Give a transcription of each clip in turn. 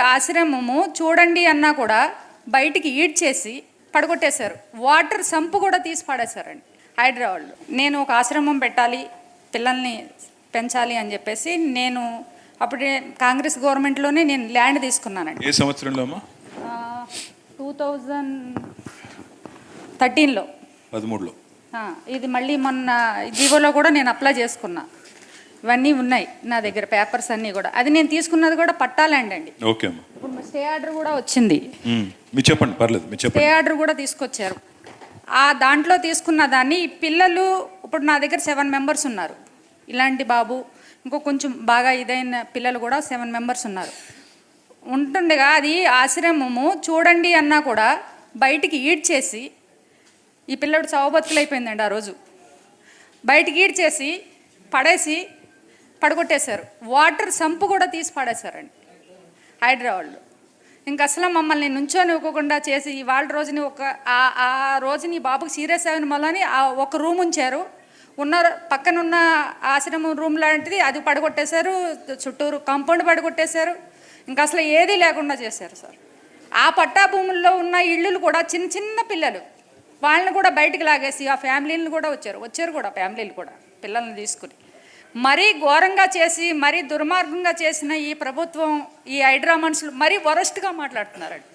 ఆశ్రమము చూడండి అన్నా కూడా బయటికి ఈడ్చేసి పడగొట్టేశారు. వాటర్ సంపు కూడా తీసి పాడేశారండి. హైదరాబాద్లో. నేను ఒక ఆశ్రమం పెట్టాలి పిల్లల్ని పెంచాలి అని చెప్పేసి నేను అప్పుడే కాంగ్రెస్ గవర్నమెంట్లోనే నేను ల్యాండ్ తీసుకున్నానండి. ఏ సంవత్సరంలో అమ్మా? టూ థౌజండ్ థర్టీన్లో. పదమూడులో. ఇది మళ్ళీ మొన్న జీవోలో కూడా నేను అప్లై చేసుకున్నా. ఇవన్నీ ఉన్నాయి నా దగ్గర పేపర్స్ అన్నీ కూడా. అది నేను తీసుకున్నది కూడా పట్టా ల్యాండ్ అండి. ఓకే అమ్మా. ఇప్పుడు స్టే ఆర్డర్ కూడా వచ్చింది. మీరు చెప్పండి పర్లేదు మీరు స్టే చెప్పండి ఆర్డర్ కూడా తీసుకొచ్చారు. ఆ దాంట్లో తీసుకున్న దాన్ని ఈ పిల్లలు ఇప్పుడు నా దగ్గర సెవెన్ మెంబర్స్ ఉన్నారు. ఇలాంటి బాబు ఇంకో కొంచెం బాగా ఇదైన పిల్లలు కూడా సెవెన్ మెంబర్స్ ఉన్నారు. ఉంటుండగా అది ఆశ్రమము చూడండి అన్నా కూడా బయటికి ఈడ్చేసి ఈ పిల్లడు చావబతుకులైపోయిందండి ఆ రోజు. బయటికి ఈడ్చేసి పడేసి పడగొట్టేశారు. వాటర్ సంపు కూడా తీసి పడేశారండి. హైదరాబాద్లో ఇంక అసలు మమ్మల్ని నుంచొని ఇవ్వకుండా చేసి ఇవాళ రోజుని ఒక ఆ రోజుని బాబుకి సీరియస్ అయిన వల్లని ఆ ఒక రూమ్ ఉంచారు. ఉన్న పక్కన ఉన్న ఆశ్రమం రూమ్ లాంటిది అది పడగొట్టేశారు. చుట్టూరు కాంపౌండ్ పడగొట్టేశారు. ఇంకా అసలు ఏదీ లేకుండా చేశారు సార్. ఆ పట్టా భూముల్లో ఉన్న ఇళ్ళు కూడా చిన్న చిన్న పిల్లలు. వాళ్ళని కూడా బయటకు లాగేసి ఆ ఫ్యామిలీని కూడా వచ్చారు. వచ్చారు కూడా ఫ్యామిలీలు కూడా పిల్లల్ని తీసుకుని. మరీ ఘోరంగా చేసి మరీ దుర్మార్గంగా చేసిన ఈ ప్రభుత్వం ఈ హైడ్రా మనుషులు మరీ వరస్ట్గా మాట్లాడుతున్నారండి.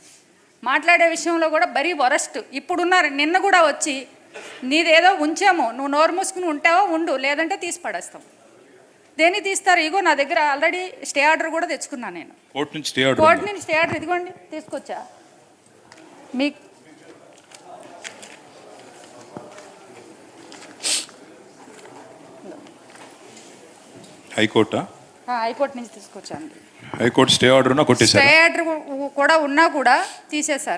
మాట్లాడే విషయంలో కూడా మరీ వరస్ట్. ఇప్పుడున్నారు నిన్న కూడా వచ్చి నీదేదో ఉంచాము నువ్వు నోరు మూసుకుని ఉంటావో? ఉండు లేదంటే తీసి పడేస్తాం. దేన్ని తీస్తారు? ఇగో నా దగ్గర ఆల్రెడీ స్టే ఆర్డర్ కూడా తెచ్చుకున్నాను నేను. కోర్టు నుంచి స్టే ఆర్డర్ కోర్టు ఉందా? నుంచి స్టే ఆర్డర్ ఇదిగోండి తీసుకొచ్చా. మీకు హైకోర్టా? హైకోర్టు నుంచి తీసుకొచ్చాను. హైకోర్టు స్టే ఆర్డర్ ఉన్నా స్టే ఆర్డర్ కూడా ఉన్నా కూడా తీసేశారు.